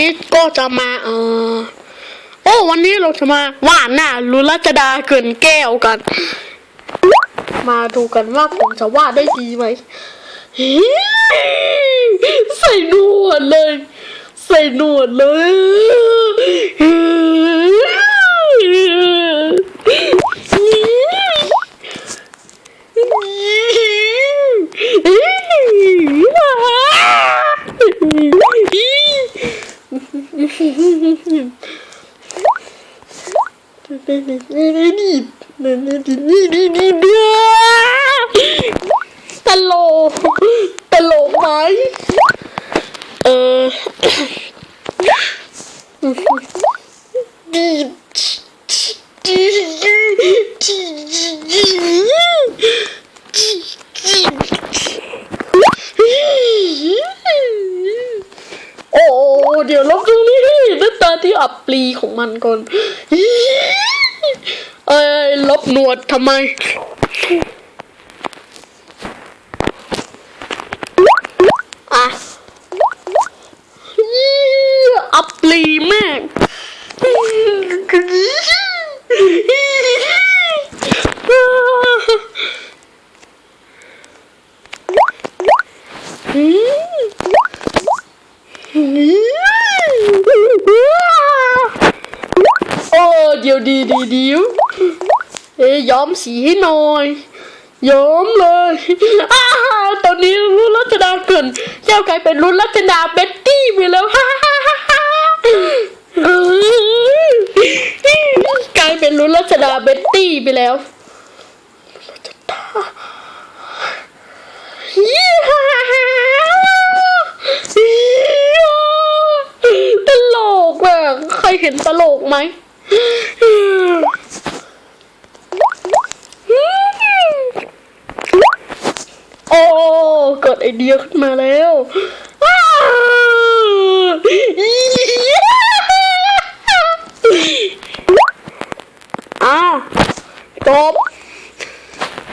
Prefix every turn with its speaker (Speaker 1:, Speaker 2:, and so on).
Speaker 1: นี้ก็จะมาเออโอ้วันนี้เราจะมาวาดหน้าลุลจดาเกินแก้วกัน มาดูกันว่าผมจะวาดได้ดีไหมใส่หนวดเลย ใส่หนวดเลย ตลกตลกไหมเออดีดีดีโอ้เดี๋ยวลบตรงนี้ หน้าตาที่อับปรีของมันก่อนเอ้ยลบหนวดทำไม อะอับปรีมากโอ้เดี๋ยวดีดีเดียวเอ้ยย้อมสีให้หน่อยย้อมเลยอ้าวตอนนี้รุ่นรัชดาเกินแก้วกลายเป็นรุ่นรัชดาเบ็ตตี้ไปแล้วฮ่าฮ่าฮ่าฮ่ากลายเป็นรุ่นรัชดาเบ็ตตี้ไปแล้วรัชดายี่าตลกอะใครเห็นตลกไหม โอ้กดไอเดียขึ้นมาแล้วอ้าจบ